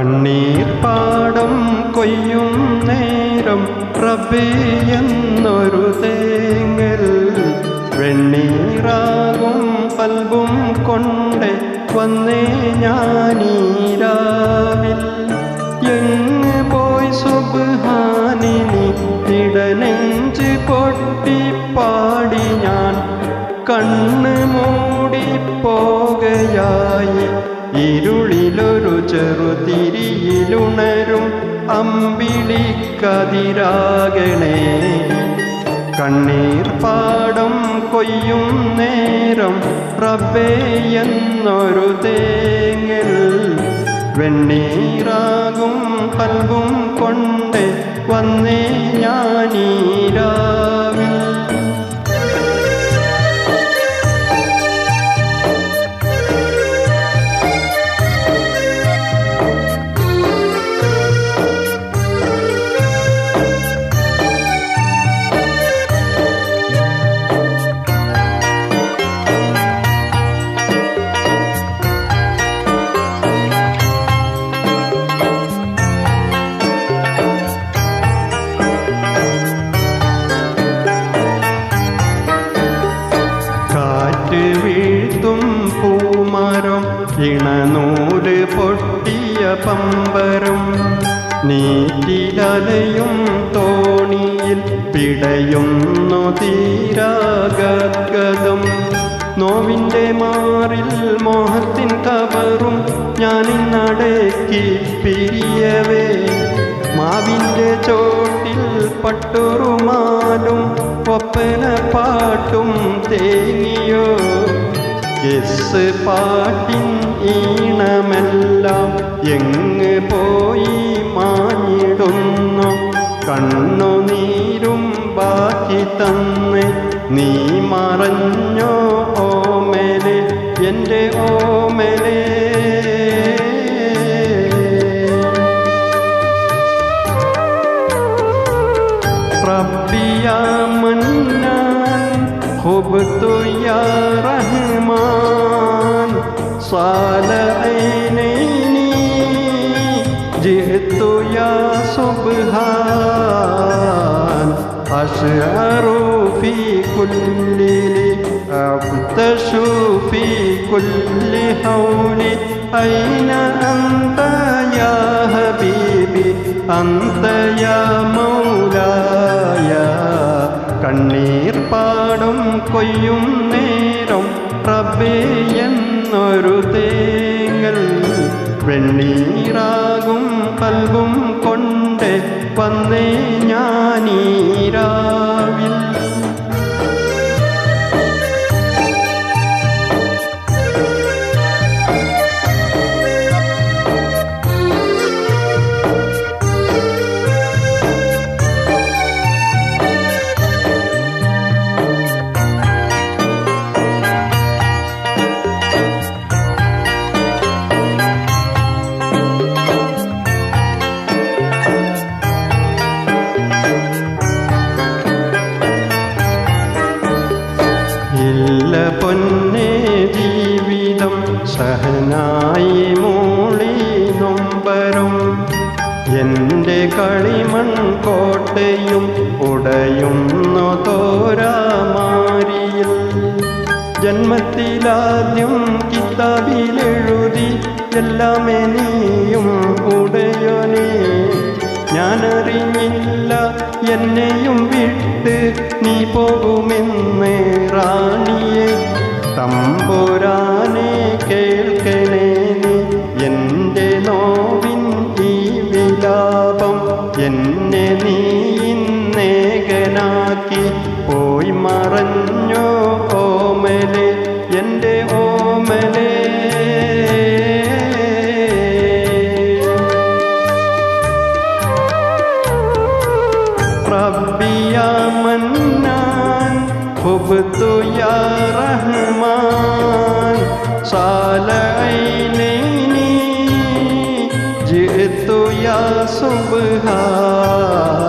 കണ്ണീർ പാടം കൊയ്യും നേരം റബി എന്നൊരു തേങ്ങൽ. വെണ്ണീറാകും പൽബും കൊണ്ട് വന്നേ ഞാനീരാവിൽ എങ്ങ് പോയി സുബാനിനി ഇടനെഞ്ച് പൊട്ടിപ്പാടി ഞാൻ. കണ്ണ് മൂടി പോകയായി ഇരുളിലൊരു ചെറുതിരിയിലുണരും അമ്പിളിക്കതിരാകണേ. കണ്ണീർ പാടം കൊയ്യും നേരം റബ്ബേ തേങ്ങൽ. വെണ്ണീറാകും കൽവും കൊണ്ട് വന്നേ ഞാനീരാവിൽ ഇണനൂൽ പൊട്ടിയ പമ്പരം നീറ്റിലലയും തോണിയിൽ പിടയുന്നു തീരാഗദ്ഗതം. നോവിന്റെ മാറിൽ മോഹത്തിൻ കവറും ഞാനിന്നടക്കി പിരിയവേ. മാവിന്റെ ചോട്ടിൽ പട്ടുറുമാലും ഒപ്പന പാട്ടും തേങ്ങിയോ എസ് പാട്ടിൻ ഈണമെല്ലാം എങ്ങ് പോയി? भु तु रमा सल ऐनैनि जि तु सुबहा अशुफी في كل حول कुल्लौरि अना يا حبيبي बिबि يا مولاي പാടും കൊയ്യും നേരം എന്നൊരു തേങ്ങൽ. വെണ്ണീറാകും പൽവും കൊണ്ട് വന്നേ ഞാനീരാവിൽ കളിമൺ കോട്ടയും ഉടയുന്നു തോരാമാരിയിൽ. ജന്മത്തിലാദ്യം കിതാബിലെഴുതി എല്ലാമേ നീയും ഉടയോനേ. ഞാനറിഞ്ഞില്ല എന്നെയും വിട്ട് നീ പോകുമെന്ന് റാണിയെ. തമ്പുരാനെ പോയി മറഞ്ഞോ ഓമലെ എൻ്റെ ഓമലെ റബ്ബിയ മന്നാൻ ഹുബ്തു യാ റഹ്മാൻ സാലൈനീ ജിത്തു യാ സുബ്ഹാൻ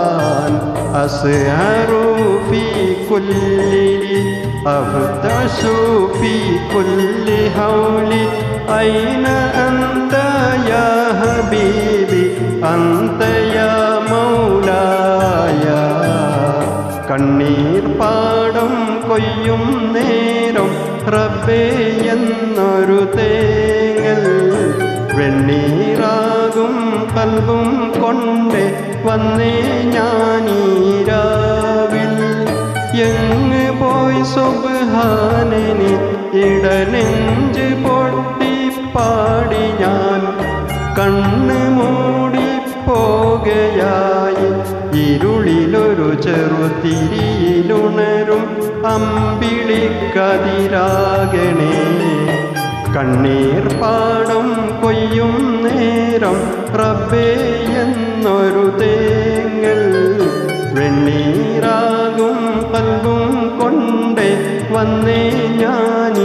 أسهر في كل أبتش في كل هول أين أنت يا حبيبي أنت يا مولاي കണ്ണീർ പാടം കൊയ്യും നേരം റബ്ബേ എന്നൊരു തേങ്ങൽ വെണ്ണീറാകും കൽവും കൊണ്ടേ വന്നേ ഞാനീരാവിൽ. എങ്ങ് പോയി സുബാനനി ഇടനെഞ്ച് പൊട്ടിപ്പാടി ഞാൻ. കണ്ണ് മൂടിപ്പോകയായി ഇരുളിലൊരു ചെറുതിരിയിലുണരും. അമ്പിളിക്കതിരാകണേ. കണ്ണീർ പാടം കൊയ്യും നേരം റബ്ബേ എന്നൊരു തേങ്ങൽ. വെണ്ണീറാകും പൽകും കൊണ്ടേ വന്നേ ഞാൻ